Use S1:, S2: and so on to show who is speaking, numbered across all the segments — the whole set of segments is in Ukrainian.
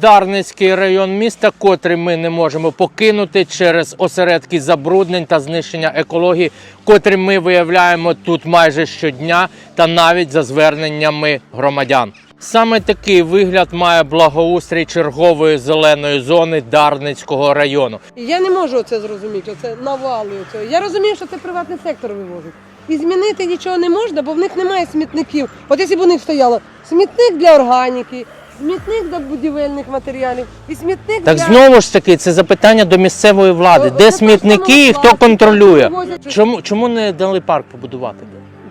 S1: Дарницький район міста, котрий ми не можемо покинути через осередки забруднень та знищення екології, котрі ми виявляємо тут майже щодня та навіть за зверненнями громадян. Саме такий вигляд має благоустрій чергової зеленої зони Дарницького району.
S2: Я не можу це зрозуміти, оце навали. Оце. Я розумію, що це приватний сектор вивозить. І змінити нічого не можна, бо в них немає смітників. От якщо б у них стояло смітник для органіки, смітник для будівельних матеріалів і смітник
S1: Так
S2: для...
S1: знову ж таки, це запитання до місцевої влади. Де смітники і хто контролює? Чому, чому не дали парк побудувати?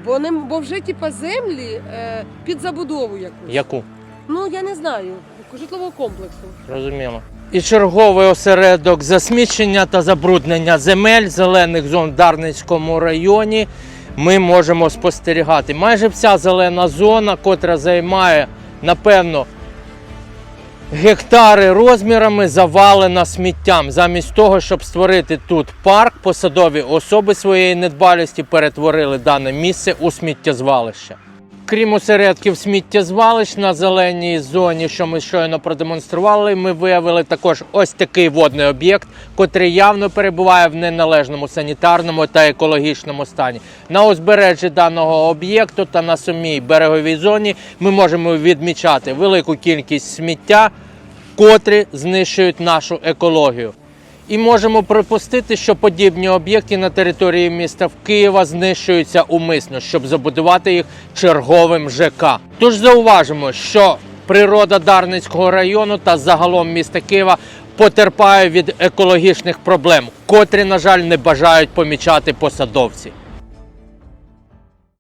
S2: Бо, не, бо вже типа землі е, під забудову якусь.
S1: Яку?
S2: Ну я не знаю, житлового комплексу.
S1: Розуміло. І черговий осередок засмічення та забруднення земель зелених зон в Дарницькому районі ми можемо спостерігати. Майже вся зелена зона, котра займає, напевно, гектари розмірами, завалена сміттям. Замість того, щоб створити тут парк, посадові особи своєї недбалості перетворили дане місце у сміттєзвалище. Крім осередків сміттєзвалищ на зеленій зоні, що ми щойно продемонстрували, ми виявили також ось такий водний об'єкт, котрий явно перебуває в неналежному санітарному та екологічному стані. На узбережжі даного об'єкту та на самій береговій зоні ми можемо відмічати велику кількість сміття, котрі знищують нашу екологію. І можемо припустити, що подібні об'єкти на території міста в Києва знищуються умисно, щоб забудувати їх черговим ЖК. Тож зауважимо, що природа Дарницького району та загалом міста Києва потерпає від екологічних проблем, котрі, на жаль, не бажають помічати посадовці.